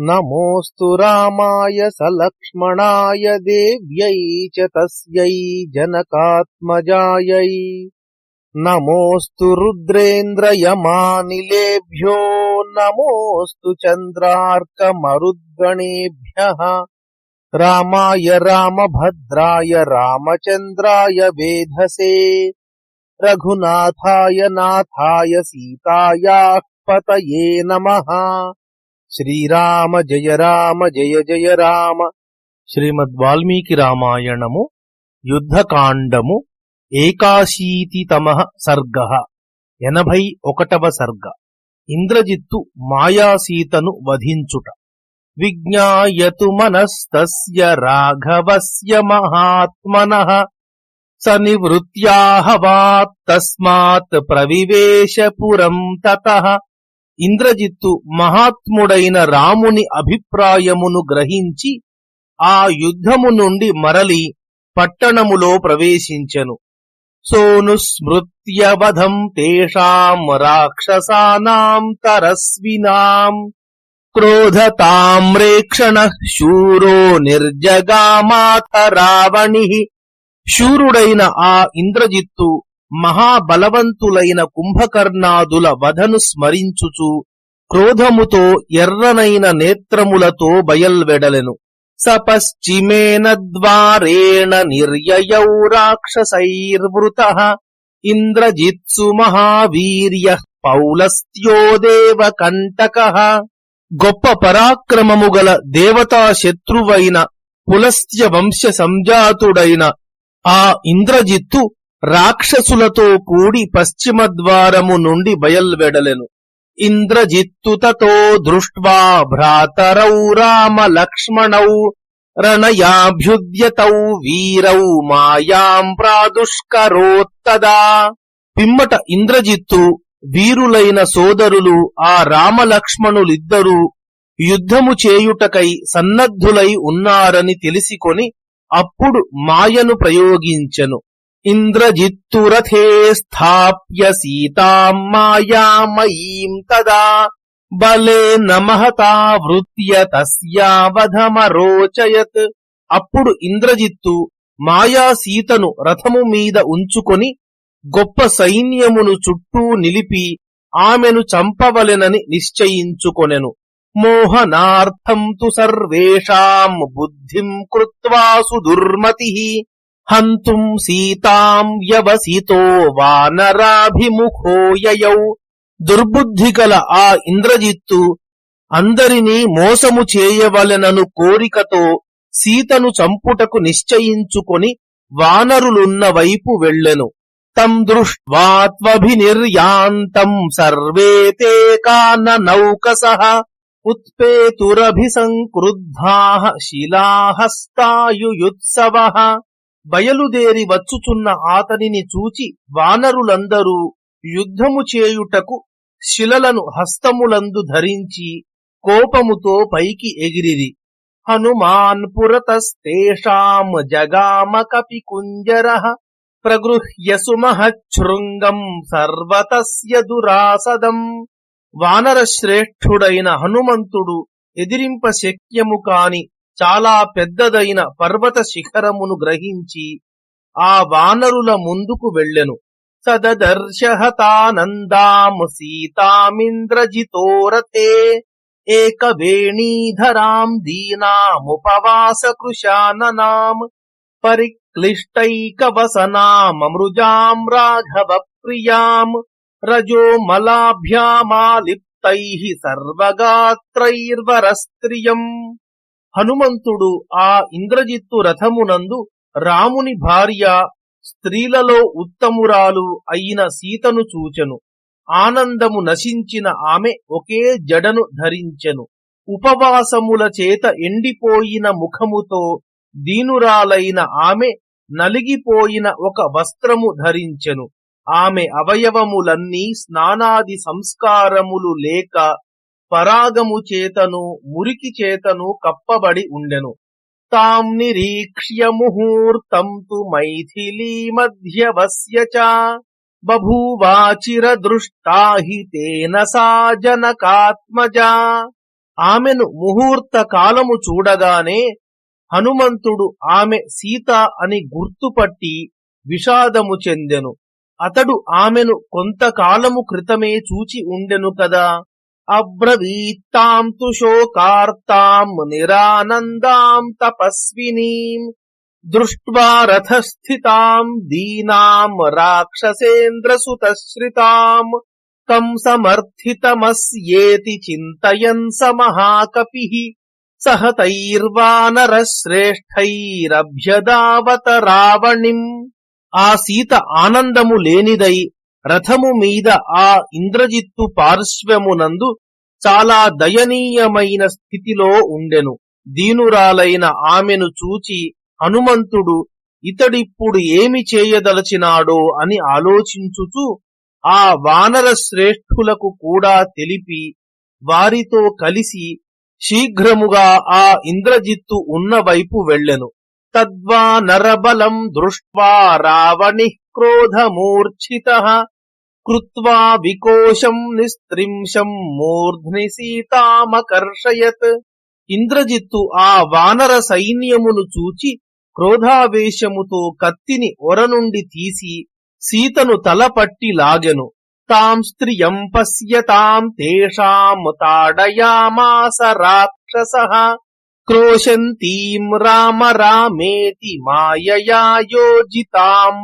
नमोऽस्तु राय स लक्ष्मणा च तस्यै जनकात्मजायै। नमोऽस्तु रुद्रेन्द्रयमानिलेभ्यो, नमोऽस्तु चन्द्रार्कमरुद्गणेभ्यः। रामाय रामभद्राय रामचन्द्राय वेधसे। रघुनाथाय नाथाय सीतायाः पतये नमः। శ్రీరామ జయ రామ జయ జయ రామ. శ్రీమద్ వాల్మీకి రామాయణము యుద్ధకాండము ఏకాశీతితమ సర్గ. ఎనభై ఒకటవ సర్గ. ఇంద్రజిత్తు మాయాసీతను వధించుట. విజ్ఞాయతు మనస్తస్య రాఘవస్య మహాత్మన. స నివృత్యాహవాత్ తస్మాత్ ప్రవివేశ పురం తతః. ఇంద్రజిత్తు మహాత్ముడైన రాముని అభిప్రాయమును గ్రహించి ఆ యుద్ధము నుండి మరలి పట్టణములో ప్రవేశించెను. సోనుస్మృత్యవధం తేషాం రాక్షసానాం తరస్వినాం. క్రోధతామ్రేక్షణ శూరో నిర్జగామాత రావణి. శూరుడైన ఆ ఇంద్రజిత్తు మహాబలవంతులైన కుంభకర్ణాదుల వధను స్మరించుచు క్రోధముతో ఎర్రనైన నేత్రములతో బయల్వెడలెను. సపశ్చిమేన ద్వారేణ నిర్యయౌ రాక్షసైర్వృత ఇంద్రజిత్సు మహావీర్య పౌలస్త్యో దేవకంటక. గొప్ప పరాక్రమము గల దేవతా శత్రువైన పులస్త్య వంశ సంజాతుడైన ఆ ఇంద్రజిత్తు రాక్షసులతో కూడి పశ్చిమ ద్వారము నుండి బయల్వెడలెను. ఇంద్రజిత్తుతతో దృష్ట్వా భ్రాతరౌ రామ లక్ష్మణౌ రణయాభ్యుద్యతౌ వీరౌ మాయాం ప్రాదుష్కరోత్తదా. పిమ్మట ఇంద్రజిత్తు వీరులైన సోదరులు ఆ రామలక్ష్మణులిద్దరూ యుద్ధము చేయుటకై సన్నద్ధులై ఉన్నారని తెలిసికొని అప్పుడు మాయను ప్రయోగించెను. ఇంద్రజిత్తురథే స్థాప్య సీతాం మాయామయీం తదా. బలే నమహతా వృత్య తస్యావధమరోచయత్. అప్పుడు ఇంద్రజిత్తు మాయా సీతను రథము మీద ఉంచుకొని గొప్ప సైన్యమును చుట్టూ నిలిపి ఆమెను చంపవలెనని నిశ్చయించుకొనెను. మోహనార్థం తు సర్వేషాం బుద్ధిం కృత్వా సుదుర్మతి. హంతుం సీతాం వ్యవసితో వానరాభిముఖో యయౌ. దుర్బుద్ధిగల ఆ ఇంద్రజిత్తు అందరినీ మోసము చేయవలెనను కోరికతో సీతను చంపుటకు నిశ్చయించుకొని వానరులున్న వైపు వెళ్ళెను. తం దృష్ట్వాత్వభినిర్యాంతం సర్వే తే కాన నౌకసః ఉత్పేతురభిసంక్రుద్ధాః శిలాహస్తాయుయుత్సవః. బయలుదేరి వచ్చుచున్న ఆతనిని చూచి వానరులందరూ యుద్ధము చేయుటకు శిలలను హస్తములందు ధరించి కోపముతో పైకి ఎగిరిరి. హనుమాన్ పురతస్తేషాం జగామ కపి కుంజర ప్రగృహ్య సుమహృంగం సర్వతస్య దురాసదం. వానర శ్రేష్ఠుడైన హనుమంతుడు ఎదిరింప శక్యము కాని చాలా పెద్దదైన పర్వత శిఖరమును గ్రహించి ఆ వానరుల ముందుకు వెళ్ళెను. సదదర్శహతానందాం సీతామింద్రజితోరతే ఏకవేణీధరాం దీనాముపవాస కృశాననాం పరిక్లిష్టైకవసనామృజాం రాఘవ ప్రియాం రజోమలాభ్యామాలిప్తై సర్వగాత్రైర్వరస్త్రియం. హనుమంతుడు ఆ ఇంద్రజిత్తు రథమునందు రాముని భార్య స్త్రీలలో ఉత్తమురాలు అయిన సీతను చూచెను. ఆనందము నశించిన ఆమె ఒకే జడను ధరించెను. ఉపవాసముల చేత ఎండిపోయిన ముఖముతో దీనురాలైన ఆమె నలిగిపోయిన ఒక వస్త్రము ధరించెను. ఆమె అవయవములన్నీ స్నానాది సంస్కారములు లేక పరాగము చేతను మురికి చేతను కప్పబడి ఉండెను. తాం నిరీక్ష్య ముహూర్తం తు మైథిలీ మధ్యవస్య చ. బభూవాచిర దృష్టాహి తేన సా జనకాత్మజా. ఆమెను ముహూర్త కాలము చూడగానే హనుమంతుడు ఆమె సీత అని గుర్తుపట్టి విషాదము చెందెను. అతడు ఆమెను కొంతకాలము క్రితమే చూచి ఉండెను కదా. అబ్రవీత్తాం తు శోకార్తాం నిరానందాం తపస్వినీం దృష్ట్వా రథస్థితాం దీనాం రాక్షసేంద్రసుతశ్రితాం తం సమర్థితమస్యేతి చింతయన్ స మహాకపి సహతైర్వానరశ్రేష్ఠైరభ్యదావత రావణిం ఆ సీత ఆనందము లేనిదై రథము మీద ఆ ఇంద్రజిత్తు పార్శ్వమునందు చాలా దయనీయమైన స్థితిలో ఉండెను. దీనురాలైన ఆమెను చూచి హనుమంతుడు ఇతడిప్పుడు ఏమి చేయదలచినాడో అని ఆలోచించుచు ఆ వానర శ్రేష్ఠులకు కూడా తెలిపి వారితో కలిసి శీఘ్రముగా ఆ ఇంద్రజిత్తు ఉన్న వైపు వెళ్ళెను. తద్వా నరబలం దృష్ట్వా రావణి క్రోధమూర్ఛిత కృత్వా వికోశం నిస్త్రింశం మూర్ధ్ని సీతామకర్షయత్ ఇంద్రజిత్తు ఆ వానర సైన్యమును చూచి క్రోధావేశముతో కత్తిని ఒర నుండి తీసి సీతను తలపట్టి లాగెను. తాం స్త్రియం పశ్యతాం తేషాం తాడయామాస రాక్షస. క్రోశంతీం రామ రామేతి మాయయా యోజితాం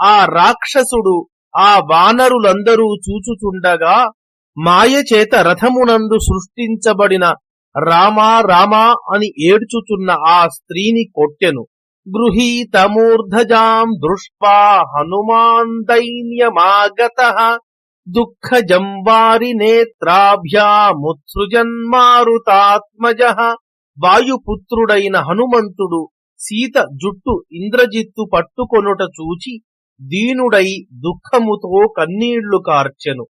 ఆ రాక్షసుడు ఆ వానరులందరూ చూచుచుండగా మాయచేత రథమునందు సృష్టించబడిన రామా రామా అని ఏడ్చుచున్న ఆ స్త్రీని కొట్టెను. గృహీతమూర్ధజాం దృష్ట్వా హనుమాన్ దైన్యమాగత దుఃఖజం వారి నేత్రాభ్యాముత్సృజన్మారుతాత్మజ. వాయుపుత్రుడైన హనుమంతుడు సీత జుట్టు ఇంద్రజిత్తు పట్టుకొనుట చూచి దీనుడై దుఃఖముతో కన్నీళ్ళు కార్చెను.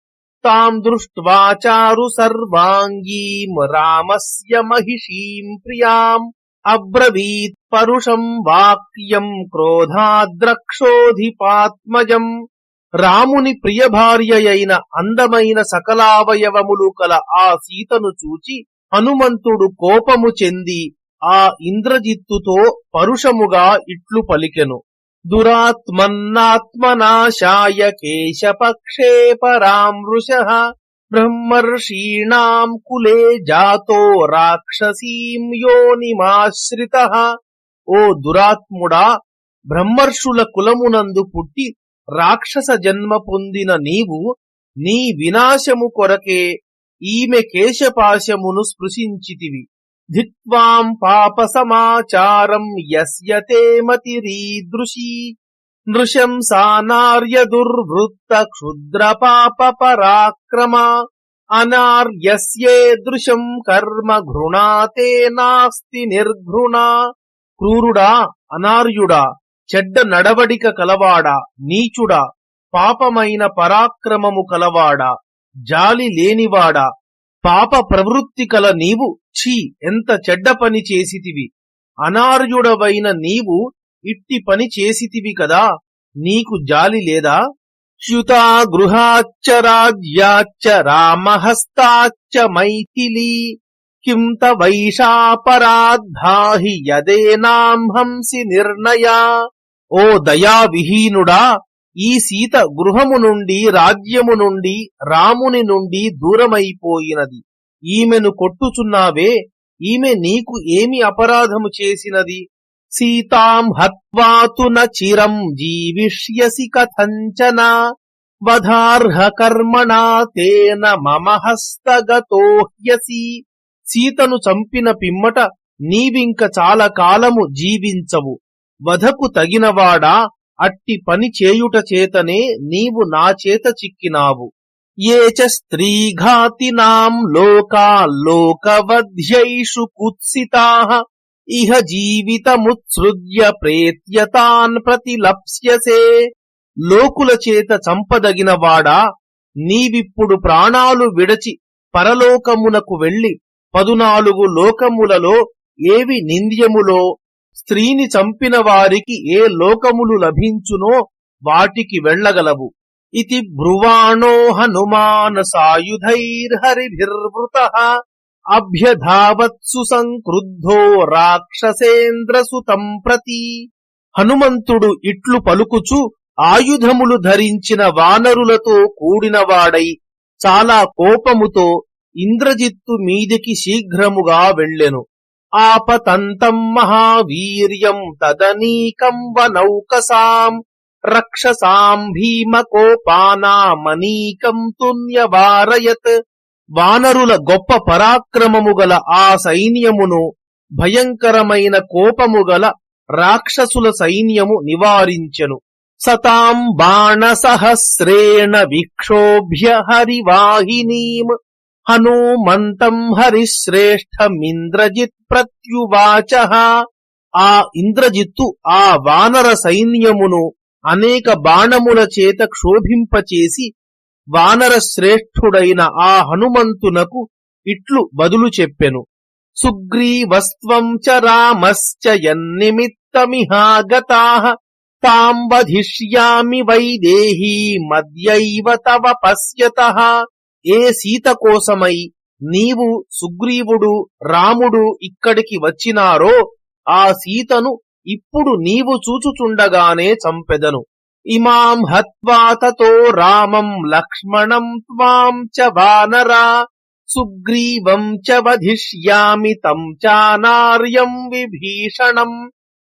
తాం దృష్ట్వాచారు సర్వాంగీం రామస్య మహిషీం ప్రియాం. అబ్రవీత్ పరుషం వాక్యం క్రోధాద్రక్షోధిపాత్మజం. రాముని ప్రియ భార్యయైన అందమైన సకలావయవములు కల ఆ సీతను చూచి హనుమంతుడు కోపము చెంది ఆ ఇంద్రజిత్తుతో పరుషముగా ఇట్లు పలికెను. దురాత్మన్నాత్మనాశాయ కేశపక్షే పరామృష బ్రహ్మర్షీణాం కులే జాతో రాక్షసీం యోనిమాశ్రిత ఓ దురాత్ముడా బ్రహ్మర్షుల కులమునందు పుట్టి రాక్షస జన్మ పొందిన నీవు నీ వినాశము కొరకే ఈమె కేశపాశమును స్పృశించితివి ధిత్వాం పాప సమాచారం యస్యతే మతిరీదృశీ నృశంసానార్య దుర్వృత్త క్షుద్ర పాప పరాక్రమ అనార్యస్యేదృశం కర్మ ఘృణాతే నాస్తి నిర్ఘృణా క్రూరుడా అనార్యుడా చెడ్డ నడవడిక కలవాడా నీచుడా పాపమైన పరాక్రమము కలవాడా జాలి లేనివాడా పాప ప్రవృత్తి కల నీవు ఛీ ఎంత చెడ్డ పని చేసితివి. అనార్యుడవైన నీవు ఇట్టి పని చేసితివి కదా నీకు జాలి లేదా? చ్యుతా గృహాచ్చరాజ్యాచ్చ రామహస్తాచ్చ మైథిలీ కిం తవైషాపరాద్ధాహి యదేనాం హంసి నిర్ణయా? ఓ దయావిహీనుడా ఈ సీత గృహము నుండి రాజ్యము నుండి రాముని నుండి దూరమైపోయినది. ఈమెను కొట్టుచున్నావే ఈమె నీకు ఏమి అపరాధము చేసినది? సీతాం హత్వాతు చిరం జీవిష్యసి కథంచన వధార్హ కర్మణా తేన మమ హస్తగతోహ్యసి సీతను చంపిన పిమ్మట నీవింక చాలా కాలము జీవించవు. వధకు తగినవాడా? అట్టి పని చేయుట చేతనే నీవు నా చేత చిక్కినావు. ఏ చ స్త్రీఘాతినాం లోకాల్లోకవధ్యైషు కుత్సితా. ఇహ జీవితముత్సృజ్య ప్రేత్యతాన్ ప్రతిలప్స్యసే. లోకుల చేత చంపదగినవాడా నీవిప్పుడు ప్రాణాలు విడచి పరలోకమునకు వెళ్ళి పదునాలుగు లోకములలో ఏవి నింద్యములో? స్త్రీని చంపిన వారికి ఏ లోకములు లభించునో వాటికి వెళ్ళగలవు. ఇది బ్రువాణో హనుమాన్ సాయుధైర్హరిభిర్వృత అభ్యధావత్సు సంక్రుద్ధో రాక్షసేంద్రసుతం ప్రతి. హనుమంతుడు ఇట్లు పలుకుచు ఆయుధములు ధరించిన వానరులతో కూడినవాడై చాలా కోపముతో ఇంద్రజిత్తు మీదికి శీఘ్రముగా వెళ్ళెను. ఆపతంతం మహావీర్యం తదనీకం వనౌకసాం రక్షసాం భీమకోపానామనీకం తున్యవారయత్. వానరుల గొప్ప పరాక్రమము గల ఆ సైన్యమును భయంకరమైన కోపము గల రాక్షసుల సైన్యము నివారించెను. సతాం బాణసహస్రేణ విక్షోభ్య హరివాహినీం. హనుమంతం హరిశ్రేష్టమింద్రజిత్ ప్రత్యువాచ ఆ ఇంద్రజిత్తు ఆ వానర సైన్యమును అనేక బాణముల చేత క్షోభింపచేసి వానర శ్రేష్ఠుడైన ఆ హనుమంతునకు ఇట్లు బదులు చెప్పెను సుగ్రీవస్వం చ రామశ్చ యన్నిమిత్తమిహాగతా తాం వధిష్యామి వైదేహీ మద్యైవ తవ పశ్యత ఏ సీత కోసమై నీవు సుగ్రీవుడు రాముడు ఇక్కడికి వచ్చినారో ఆ సీతను ఇప్పుడు నీవు చూచుచుండగానే చంపెదను. ఇమాం హత్వా తతో రామం లక్ష్మణం త్వాం చ వానరా సుగ్రీవం చ వధిష్యామి తం చానార్యం విభీషణం.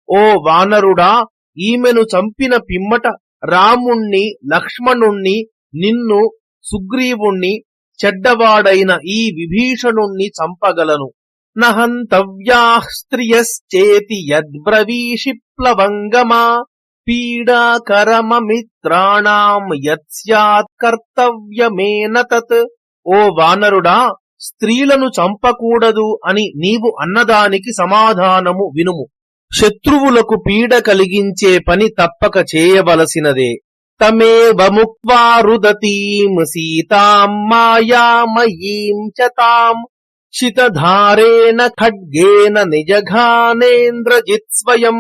ఓ వానరుడా ఈమెను చంపిన పిమ్మట రాముణ్ణి లక్ష్మణుణ్ణి నిన్ను సుగ్రీవుణ్ణి చెడ్డవాడైన ఈ విభీషణుణ్ణి చంపగలను. నహంతవ్యాస్త్రియశ్చేతి యద్బ్రవీషి ప్లవంగమా పీడాకరమమిత్రాణం యత్స్యాత్ కర్తవ్యమేన తత్. ఓ వానరుడా స్త్రీలను చంపకూడదు అని నీవు అన్నదానికి సమాధానము వినుము. శత్రువులకు పీడ కలిగించే పని తప్పక చేయవలసినదే. తమేవ ముక్వా రుదతీం సీతాం మాయామయీం చ తాం శితధారేణ ఖడ్గేన నిజఘానేంద్రజిత్ స్వయం.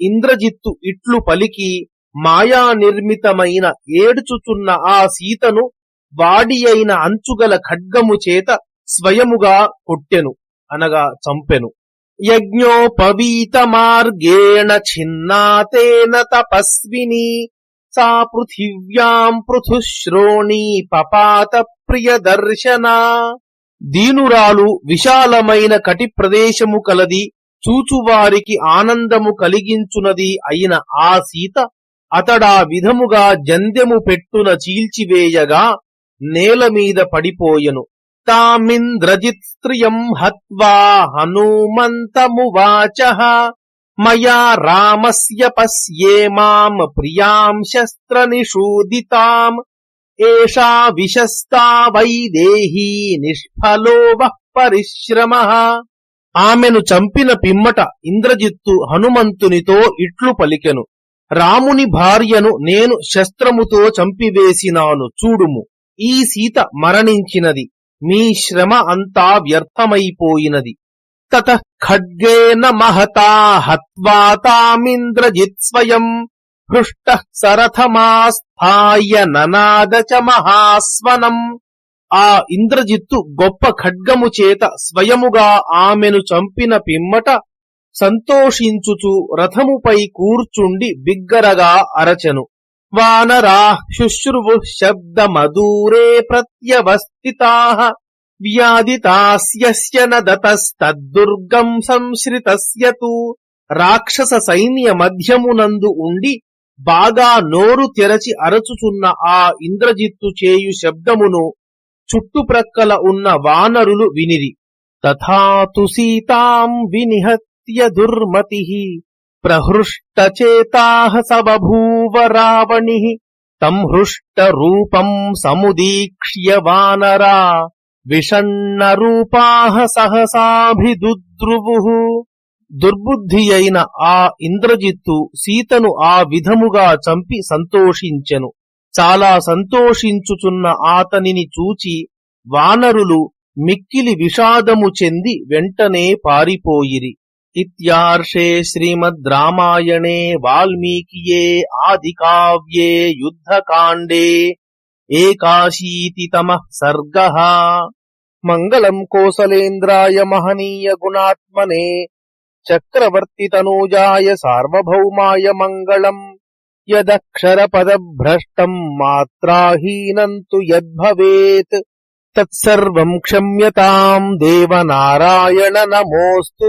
ఇంద్రజిత్తు ఇట్లు పలికి మాయా నిర్మితమైన ఏడ్చుచున్న ఆ సీతను వాడి అయిన అంచుగల ఖడ్గము చేత స్వయముగా కొట్టెను అనగా చంపెను. యజ్ఞోపవీత మార్గేణ ఛిన్నాతేన తపస్విని సా పృథివ్యాం పృథుశ్రోణి పపాత ప్రియదర్శనా దీనురాలు విశాలమైన కటి ప్రదేశము కలది చూచువారికి ఆనందము కలిగించునది అయిన ఆ సీత అతడా విధముగా జంద్యము పెట్టున చీల్చివేయగా నేల మీద పడిపోయెను. తామింద్రజిత్ స్త్రియం హత్వా హనుమంతమువాచ మయా రామస్య పశ్యేమాం ప్రియాం శస్త్రనిషూదితాం ఏషా విశస్తా వైదేహీ నిష్ఫలో వః పరిశ్రమ ఆమెను చంపిన పిమ్మట ఇంద్రజిత్తు హనుమంతునితో ఇట్లు పలికెను రాముని భార్యను నేను శస్త్రముతో చంపివేసినాను చూడుము ఈ సీత మరణించినది మీ శ్రమ అంతా వ్యర్థమైపోయినది తత ఖడ్గేన మహతా హత్వా తామింద్రజిత్ స్వయం. హృష్ట సరథమాస్థాయ ననాద చ మహాస్వనం. ఆ ఇంద్రజిత్తు గొప్ప ఖడ్గము చేత స్వయముగా ఆమెను చంపిన పిమ్మట సంతోషించుచు రథముపై కూర్చుండి బిగ్గరగా అరచెను. వానరా శుశ్రువు శబ్దమదూరే ప్రత్యవస్థితా. వ్యాధితాస్య నదతస్తద్దుర్గం సంశ్రితస్య తు. రాక్షస సైన్య మధ్యమునందు ఉండి బాగా నోరు తెరచి అరచుచున్న ఆ ఇంద్రజిత్తు చేయు శబ్దమును చుట్టుప్రక్కల ఉన్న వానరులు వినిరి. తథాతు సీతాం వినిహత్య దుర్మతి. ప్రహృష్టచేతాః సబభూవ రావణి. తం హృష్ట రూపం సముదీక్ష్య వానరా. విషణ్ణ రూపాః సహసాభిదుద్రువు. దుర్బుద్ధి అయిన ఆ ఇంద్రజిత్తు సీతను ఆ విధముగా చంపి సంతోషించెను. చాలా సంతోషించుచున్న ఆతనిని చూచి వానరులు మిక్కిలి విషాదము చెంది వెంటనే పారిపోయిరి. ఇత్యార్షే శ్రీమద్ రామాయణే వాల్మీకియే ఆది కావ్యే యుద్ధకాండే ఏకాశీతితమః సర్గः మంగళం కోసలేంద్రాయ మహనీయ గుణాత్మనే చక్రవర్తి తనూజాయ సార్వభౌమాయ మంగళం యదక్షరపదభ్రష్టం మాత్రాహీనం తు యద్భవేత్ తత్సర్వం క్షమ్యతాం దేవనారాయణ నమోస్తు